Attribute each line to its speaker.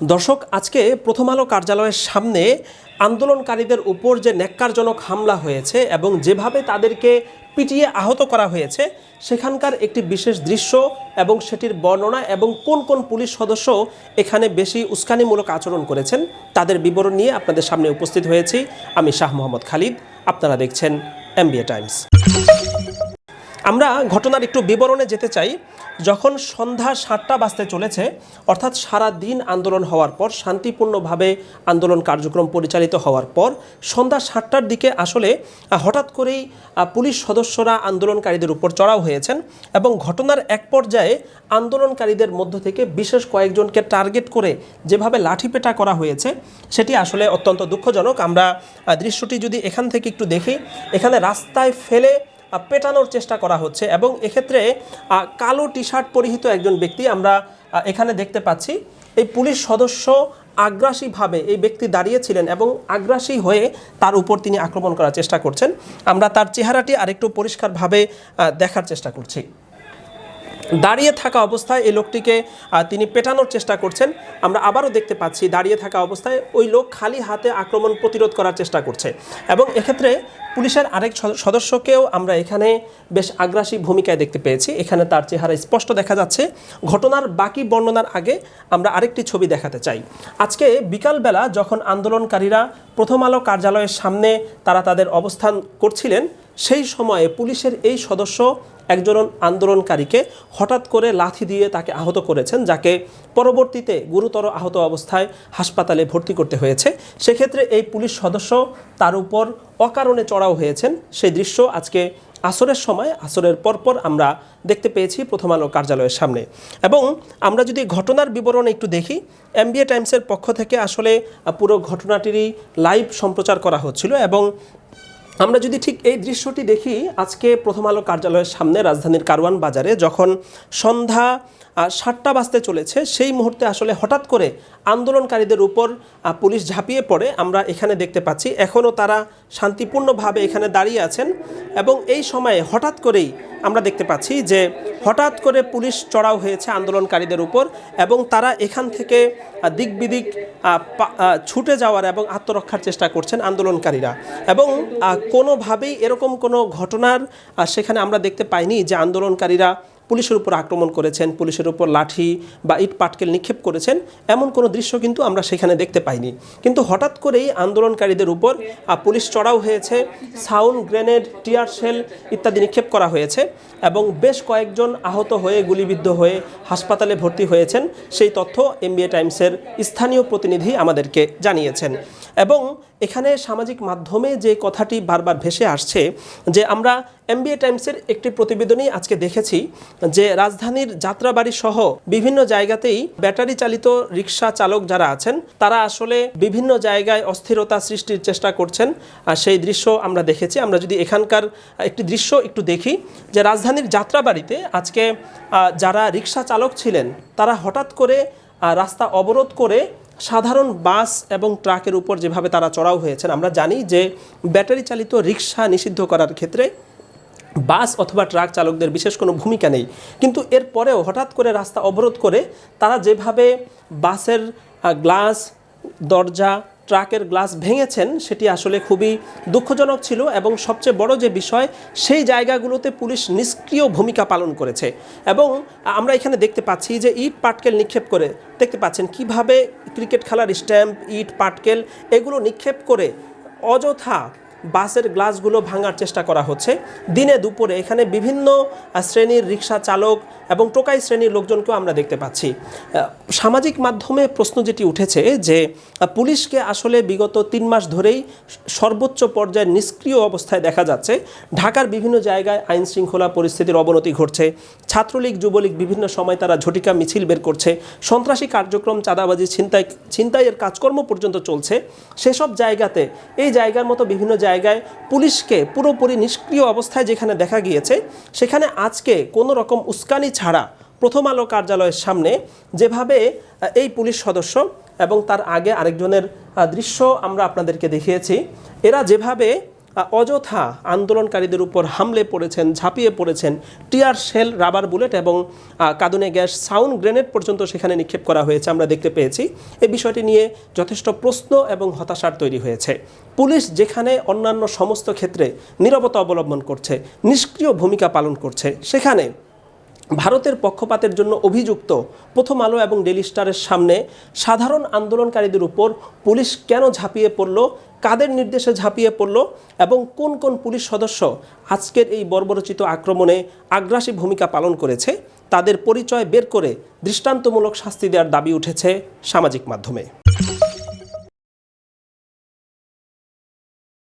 Speaker 1: দর্শক, আজকে প্রথম আলো কার্যালয়ের সামনে আন্দোলনকারীদের উপর যে ন্যাক্কারজনক হামলা হয়েছে এবং যেভাবে তাদেরকে পিটিয়ে আহত করা হয়েছে, সেখানকার একটি বিশেষ দৃশ্য এবং সেটির বর্ণনা এবং কোন কোন পুলিশ সদস্য এখানে বেশি উস্কানিমূলক আচরণ করেছেন, তাদের বিবরণ নিয়ে আপনাদের সামনে উপস্থিত হয়েছি। আমি শাহ মোহাম্মদ খালিদ, আপনারা দেখছেন এমবিএ টাইমস। আমরা ঘটনার একটু বিবরণে যেতে চাই। যখন সন্ধ্যা সাতটা বাজতে চলেছে, অর্থাৎ সারা দিন আন্দোলন হওয়ার পর, শান্তিপূর্ণভাবে আন্দোলন কার্যক্রম পরিচালিত হওয়ার পর, সন্ধ্যা সাতটার দিকে আসলে হঠাৎ করেই পুলিশ সদস্যরা আন্দোলনকারীদের উপর চড়াও হয়েছেন এবং ঘটনার এক পর্যায়ে আন্দোলনকারীদের মধ্য থেকে বিশেষ কয়েকজনকে টার্গেট করে যেভাবে লাঠিপেটা করা হয়েছে, সেটি আসলে অত্যন্ত দুঃখজনক। আমরা দৃশ্যটি যদি এখান থেকে একটু দেখি, এখানে রাস্তায় ফেলে পেটানোর চেষ্টা করা হচ্ছে এবং এক্ষেত্রে কালো টি শার্ট পরিহিত একজন ব্যক্তি আমরা এখানে দেখতে পাচ্ছি। এই পুলিশ সদস্য আগ্রাসীভাবে এই ব্যক্তি দাঁড়িয়েছিলেন এবং আগ্রাসী হয়ে তার উপর তিনি আক্রমণ করার চেষ্টা করছেন। আমরা তার চেহারাটি আরেকটু পরিষ্কারভাবে দেখার চেষ্টা করছি। দাঁড়িয়ে থাকা অবস্থায় এই লোকটিকে তিনি পেটানোর চেষ্টা করছেন। আমরা আবারও দেখতে পাচ্ছি দাঁড়িয়ে থাকা অবস্থায় ওই লোক খালি হাতে আক্রমণ প্রতিরোধ করার চেষ্টা করছে। এবং এক্ষেত্রে পুলিশের আরেক সদস্যকেও আমরা এখানে বেশ আগ্রাসী ভূমিকায় দেখতে পেয়েছি। এখানে তার চেহারা স্পষ্ট দেখা যাচ্ছে। ঘটনার বাকি বর্ণনার আগে আমরা আরেকটি ছবি দেখাতে চাই। আজকে বিকালবেলা যখন আন্দোলনকারীরা প্রথম আলো কার্যালয়ের সামনে তারা তাদের অবস্থান করছিলেন সেই সময়ে পুলিশের এই সদস্য একজন আন্দোলনকারীকে হঠাৎ করে লাথি দিয়ে তাকে আহত করেছেন, যাকে পরবর্তীতে গুরুতর আহত অবস্থায় হাসপাতালে ভর্তি করতে হয়েছে। সেক্ষেত্রে এই পুলিশ সদস্য তার উপর অকারণে চড়াও হয়েছেন। সেই দৃশ্য আজকে আসরের সময়, আসরের পরপর আমরা দেখতে পেয়েছি প্রথম আলো কার্যালয়ের সামনে। এবং আমরা যদি ঘটনার বিবরণ একটু দেখি, এমবিএ টাইমসের পক্ষ থেকে আসলে পুরো ঘটনাটিরই লাইভ সম্প্রচার করা হচ্ছিল এবং আমরা যদি ঠিক এই দৃশ্যটি দেখি, আজকে প্রথম আলো কার্যালয়ের সামনে রাজধানীর কারওয়ান বাজারে যখন সন্ধ্যা সাতটা বাজতে চলেছে, সেই মুহূর্তে আসলে হঠাৎ করে আন্দোলনকারীদের উপর পুলিশ ঝাঁপিয়ে পড়ে, আমরা এখানে দেখতে পাচ্ছি। এখনও তারা শান্তিপূর্ণভাবে এখানে দাঁড়িয়ে আছেন এবং এই সময়ে হঠাৎ করেই আমরা দেখতে পাচ্ছি যে হঠাৎ করে পুলিশ চড়াও হয়েছে আন্দোলনকারীদের উপর এবং তারা এখান থেকে দিক বিদিক ছুটে যাওয়ার এবং আত্মরক্ষার চেষ্টা করছেন আন্দোলনকারীরা। এবং কোনোভাবেই এরকম কোনো ঘটনার সেখানে আমরা দেখতে পাইনি যে আন্দোলনকারীরা পুলিশের উপর আক্রমণ করেছেন, পুলিশের উপর লাঠি বা ইট পাটকেল নিক্ষেপ করেছেন, এমন কোনো দৃশ্য কিন্তু আমরা সেখানে দেখতে পাইনি। কিন্তু হঠাৎ করেই আন্দোলনকারীদের উপর পুলিশ চড়াও হয়েছে, সাউন্ড গ্রেনেড, টিয়ার শেল ইত্যাদি নিক্ষেপ করা হয়েছে এবং বেশ কয়েকজন আহত হয়ে গুলিবিদ্ধ হয়ে হাসপাতালে ভর্তি হয়েছেন। সেই তথ্য এমবিএ টাইমসের স্থানীয় প্রতিনিধি আমাদেরকে জানিয়েছেন। এবং এখানে সামাজিক মাধ্যমে যে কথাটি বারবার ভেসে আসছে যে আমরা এমবিএ টাইমসের একটি প্রতিবেদনেই আজকে দেখেছি যে রাজধানীর যাত্রাবাড়ি সহ বিভিন্ন জায়গাতেই ব্যাটারি চালিত রিক্সা চালক যারা আছেন, তারা আসলে বিভিন্ন জায়গায় অস্থিরতা সৃষ্টির চেষ্টা করছেন। আর সেই দৃশ্য আমরা দেখেছি। আমরা যদি এখানকার একটি দৃশ্য একটু দেখি যে রাজধানীর যাত্রাবাড়িতে আজকে যারা রিক্সা চালক ছিলেন, তারা হঠাৎ করে রাস্তা অবরোধ করে সাধারণ বাস এবং ট্রাকের উপর যেভাবে তারা চড়াও হয়েছেন, আমরা জানি যে ব্যাটারি চালিত রিক্সা নিষিদ্ধ করার ক্ষেত্রে বাস অথবা ট্রাক চালকদের বিশেষ কোনো ভূমিকা নেই। কিন্তু এর পরেও হঠাৎ করে রাস্তা অবরোধ করে তারা যেভাবে বাসের গ্লাস, দরজা ট্রাকের গ্লাস ভেঙেছেন, সেটি আসলে খুবই দুঃখজনক ছিল এবং সবচেয়ে বড় যে বিষয়, সেই জায়গাগুলোতে পুলিশ নিষ্ক্রিয় ভূমিকা পালন করেছে। এবং আমরা এখানে দেখতে পাচ্ছি যে ইট, পাটকেল নিক্ষেপ করে, দেখতে পাচ্ছেন কীভাবে ক্রিকেট খেলার স্ট্যাম্প, ইট, পাটকেল, এগুলো নিক্ষেপ করে অযথা বাসের গ্লাসগুলো ভাঙার চেষ্টা করা হচ্ছে। দিনে দুপুরে এখানে বিভিন্ন শ্রেণির রিক্সা চালক এবং টোকাই শ্রেণির লোকজনকেও আমরা দেখতে পাচ্ছি। সামাজিক মাধ্যমে প্রশ্ন যেটি উঠেছে যে পুলিশকে আসলে বিগত তিন মাস ধরেই সর্বোচ্চ পর্যায়ে নিষ্ক্রিয় অবস্থায় দেখা যাচ্ছে। ঢাকার বিভিন্ন জায়গায় আইন শৃঙ্খলা পরিস্থিতির অবনতি ঘটছে। ছাত্রলীগ, যুবলীগ বিভিন্ন সময় তারা ঝটিকা মিছিল বের করছে। সন্ত্রাসী কার্যক্রম, চাঁদাবাজি, ছিনতাই, ছিনতাইয়ের কাজকর্ম পর্যন্ত চলছে। সেসব জায়গাতে, এই জায়গার মতো বিভিন্ন জায়গায় পুলিশকে পুরোপুরি নিষ্ক্রিয় অবস্থায় যেখানে দেখা গিয়েছে, সেখানে আজকে কোনো রকম উস্কানি ছাড়া প্রথম আলো কার্যালয়ের সামনে যেভাবে এই পুলিশ সদস্য এবং তার আগে আরেকজনের দৃশ্য আমরা আপনাদেরকে দেখিয়েছি, এরা যেভাবে অযথা আন্দোলনকারীদের উপর হামলে পড়েছেন, ঝাঁপিয়ে পড়েছেন টিয়ার শেল রাবার বুলেট এবং কাদুনে গ্যাস সাউন্ড গ্রেনেড পর্যন্ত সেখানে নিক্ষেপ করা হয়েছে, আমরা দেখতে পেয়েছি। এই বিষয়টি নিয়ে যথেষ্ট প্রশ্ন এবং হতাশার তৈরি হয়েছে। পুলিশ যেখানে অন্যান্য সমস্ত ক্ষেত্রে নিরবতা অবলম্বন করছে, নিষ্ক্রিয় ভূমিকা পালন করছে, সেখানে ভারতের পক্ষপাতের জন্য অভিযুক্ত প্রথম আলো এবং ডেলি স্টারের সামনে সাধারণ আন্দোলনকারীদের উপর পুলিশ কেন ঝাঁপিয়ে পড়ল? কাদের নির্দেশে ঝাঁপিয়ে পড়ল? এবং কোন কোন পুলিশ সদস্য আজকের এই বর্বরচিত আক্রমণে আগ্রাসী ভূমিকা পালন করেছে? তাদের পরিচয় বের করে দৃষ্টান্তমূলক শাস্তি দেওয়ার দাবি উঠেছে সামাজিক মাধ্যমে।